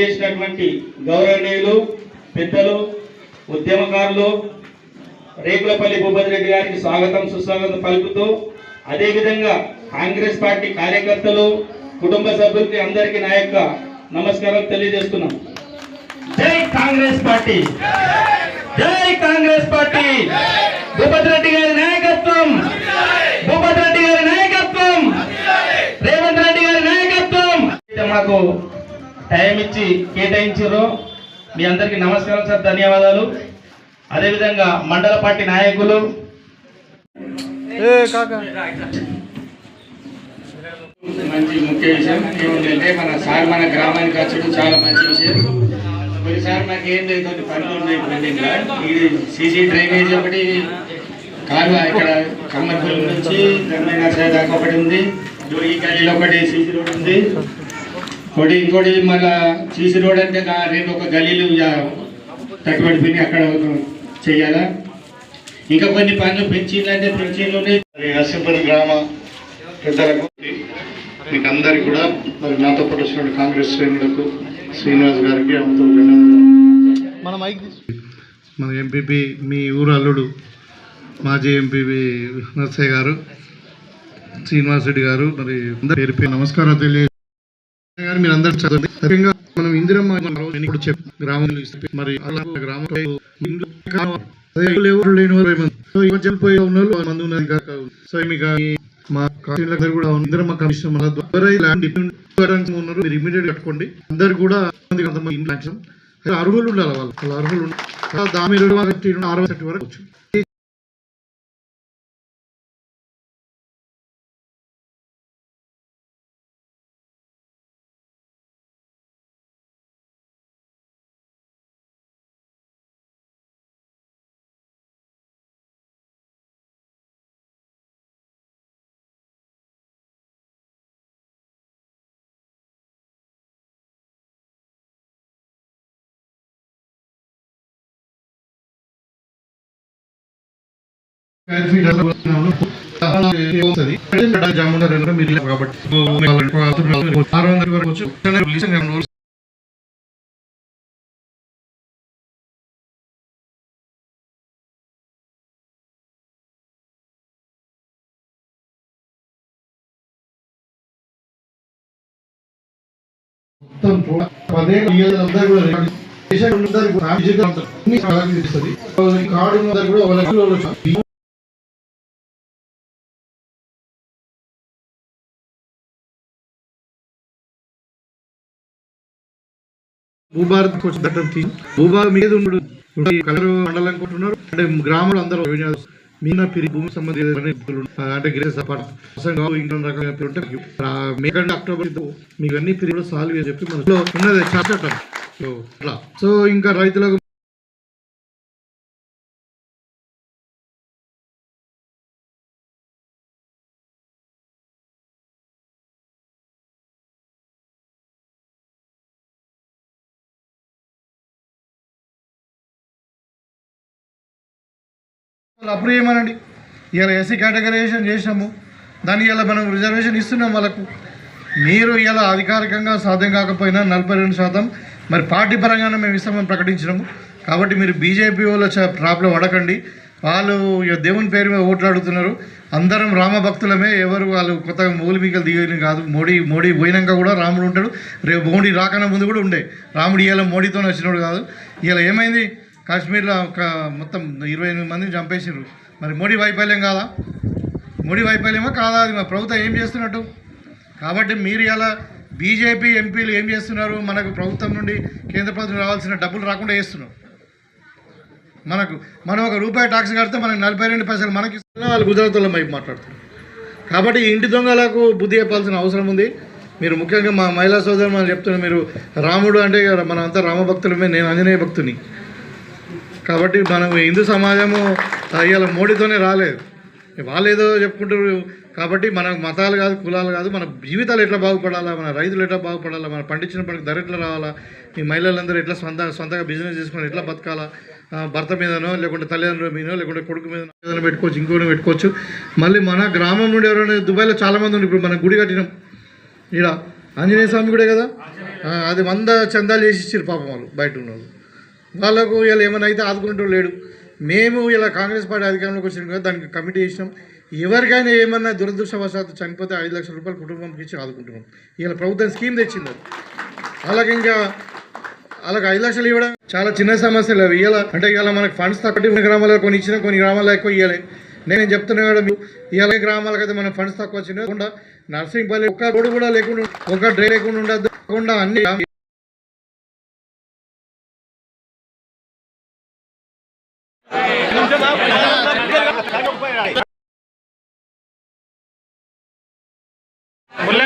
విజేసినటువంటి గౌరవనీయులు పెద్దలు ఉద్యమకారులు రేకులపల్లి భూపతి రెడ్డి గారికి స్వాగతం సుస్వాగతం పలుకుతూ అదేవిధంగా కాంగ్రెస్ పార్టీ కార్యకర్తలు కుటుంబ సభ్యులకి అందరికీ నా యొక్క నమస్కారం తెలియజేస్తున్నాం. జై కాంగ్రెస్ పార్టీ! జై కాంగ్రెస్ పార్టీ! భూపతి రెడ్డి గారి నాయకత్వం! భూపతి రెడ్డి గారి నాయకత్వం! రేవంత్ రెడ్డి గారి నాయకత్వం! మాకు టైం ఇచ్చి కేటాయించారు. మీ అందరికీ నమస్కారం సార్ ధన్యవాదాలు. అదేవిధంగా మండల పార్టీ నాయకులు. మంచి ముఖ్య విషయం ఏమిటంటే మన సార్ మన గ్రామానికి వచ్చడం చాలా మంచి విషయం. కొన్నిసార్లు నాకు ఏం లేదు కొన్ని పనులు ఉన్నాయి పెండింగ్లో ఇది సీసీ డ్రైనేజ్ ఒకటి కాలువ ఇక్కడ కమ్మర్పల్లి నుంచి దాకా ఒకటి ఉంది. ఈ గల్లీలో ఒకటి సీసీ రోడ్ ఉంది. ఒకటి ఇంకోటి మళ్ళా సీసీ రోడ్ అంటే రెండు ఒక గల్లీలు తట్టుబడిపోయి అక్కడ చెయ్యాలా? ఇంకా కొన్ని పనులు పెంచిందంటే పెంచింది ఉన్నాయి. మరి నర్సింపల్లి గ్రామ పెద్దలకు మీకు అందరికీ కూడా మరి నాతో పాటు వచ్చిన కాంగ్రెస్ శ్రేణులకు శ్రీనివాస్ గారికి అమ్మతో మన మైక్ మన ఎంపీపీ మీ ఊరు అల్లుడు మాజీ ఎంపీపీ నర్సయ్య గారు శ్రీనివాస్ రెడ్డి గారు మరి అందరి నమస్కారం తెలియ మీరు అందరూ చదవండి. ముఖ్యంగా మనం ఇందిరమ్మ ఇప్పుడు చెప్పి గ్రామంలో మరి అలా గ్రామంలో ఎవరు లేని సో ఈ మధ్య ఉన్న మంది ఉన్నారు కాక. సో మీకు మా కాలనీలందరూ కూడా ఇందిరమ్మ కమిషన్ మన ద్వారా ల్యాండ్ ఉన్నారు మీరు ఇమీడియట్ కట్టుకోండి. అందరు కూడా కొంతమంది అర్హులు ఉండాలి వాళ్ళు. వాళ్ళ అర్హులు దాని అరవై వరకు వచ్చు జామున రెండు మీరు కాబట్టి. ఆరు వందల వరకు మొత్తం పదేళ్ళు అందరూ కూడా అందరూ కూడా అంతా కార్డు కూడా భూభారత్ కోసం దట్టం తీసి భూభాగం మీద ఉండడు కలరు మండలం కొంటున్నారు అంటే గ్రామంలో అందరూ మీన పిరి భూమి సంబంధించిన అంటే గిరిజ ఇంకా రకాల పేరు ఉంటాయి. మేకండి అక్టోబర్ మీకు అన్ని పీరియడ్ సాల్వ్ అని చెప్పి మనలో ఉన్నది చట్టం సో అట్లా. సో ఇంకా రైతులకు వాళ్ళు అప్పుడు ఏమనండి ఎస్సీ కేటగరైజేషన్ చేసినాము. దాన్ని ఇలా మనం రిజర్వేషన్ ఇస్తున్నాం వాళ్ళకు. మీరు ఇలా అధికారికంగా సాధ్యం కాకపోయినా నలభై రెండు శాతం మరి పార్టీ పరంగానే మేము ఇస్తామని ప్రకటించినాము. కాబట్టి మీరు బీజేపీ వాళ్ళ చ- అడగండి పడకండి. వాళ్ళు దేవుని పేరు మీద ఓట్లు అడుగుతున్నారు అందరం రామ భక్తులమే. ఎవరు వాళ్ళు కొత్తగా మూలిమికలు దిగిన కాదు. మోడీ మోడీ పోయినాక కూడా రాముడు ఉంటాడు. రేపు మోడీ రాకన్నా ముందు కూడా ఉండే. రాముడు ఇవాళ మోడీతో వచ్చినాడు కాదు. ఇలా ఏమైంది? కాశ్మీర్లో ఒక మొత్తం ఇరవై ఎనిమిది మందిని చంపేసారు మరి మోడీ వైఫల్యం కాదా? మోడీ వైఫల్యమా కాదా? అది మా ప్రభుత్వం ఏం చేస్తున్నట్టు? కాబట్టి మీరు ఇలా బీజేపీ ఎంపీలు ఏం చేస్తున్నారు? మనకు ప్రభుత్వం నుండి కేంద్ర ప్రభుత్వం రావాల్సిన డబ్బులు రాకుండా చేస్తున్నారు. మనకు మనం ఒక రూపాయి ట్యాక్స్ కడితే మనకు నలభై రెండు పైసలు మనకి వాళ్ళు గుజరాత్లో మైపు మాట్లాడుతున్నారు. కాబట్టి ఇంటి దొంగలకు బుద్ధి చెప్పాల్సిన అవసరం ఉంది. మీరు ముఖ్యంగా మా మహిళా సోదరు మనం చెప్తున్నారు మీరు రాముడు అంటే మనం అంతా రామభక్తులమే నేను ఆంజనేయ భక్తుని. కాబట్టి మనం హిందూ సమాజము ఇవాళ మోడీతోనే రాలేదు. వాళ్ళు ఏదో చెప్పుకుంటారు కాబట్టి మన మతాలు కాదు కులాలు కాదు మన జీవితాలు ఎట్లా బాగుపడాలా మన రైతులు ఎట్లా బాగుపడాలా మన పండించిన పంటకు ధర ఎట్లా రావాలా ఈ మహిళలందరూ ఎట్లా సొంత సొంతంగా బిజినెస్ చేసుకొని ఎట్లా బతకాలా భర్త మీదనో లేకుంటే తల్లిదండ్రుల మీదనో లేకుంటే కొడుకు మీద ఏదైనా పెట్టుకోవచ్చు ఇంకోటి పెట్టుకోవచ్చు. మళ్ళీ మన గ్రామం నుండి ఎవరైనా దుబాయ్లో చాలామంది ఉంది ఇప్పుడు మనం గుడి కట్టినాం. ఇలా ఆంజనేయ స్వామి కూడా కదా? అది వంద చందాలు చేసి ఇచ్చారు పాపం వాళ్ళు బయట ఉన్న వాళ్ళు వాళ్ళకు ఇలా ఏమైనా అయితే ఆదుకుంటూ లేడు. మేము ఇలా కాంగ్రెస్ పార్టీ అధికారంలోకి వచ్చిన కదా దానికి కమిటీ చేసినాం ఎవరికైనా ఏమన్నా దురదృష్టవశాత్తు చనిపోతే ఐదు లక్షల రూపాయలు కుటుంబంకి ఇచ్చి ఆదుకుంటున్నాం. ఇలా ప్రభుత్వం స్కీమ్ తెచ్చింది అది. అలాగే ఇంకా అలాగే ఐదు లక్షలు ఇవ్వడం చాలా చిన్న సమస్యలు అవి ఇవాళ అంటే ఇవాళ మనకి ఫండ్స్ తక్కువ కొన్ని గ్రామాల్లో కొన్ని ఇచ్చిన కొన్ని గ్రామాల్లో ఎక్కువ ఇవ్వాలి. నేను చెప్తున్నా కూడా ఇవాళ గ్రామాలకు అయితే మన ఫండ్స్ తక్కువ వచ్చినా నర్సింగ్ పల్లి ఒక్క రోడ్డు కూడా లేకుండా ఒక డ్రైవ్ లేకుండా ఉండదు కాకుండా అన్ని ముల్లె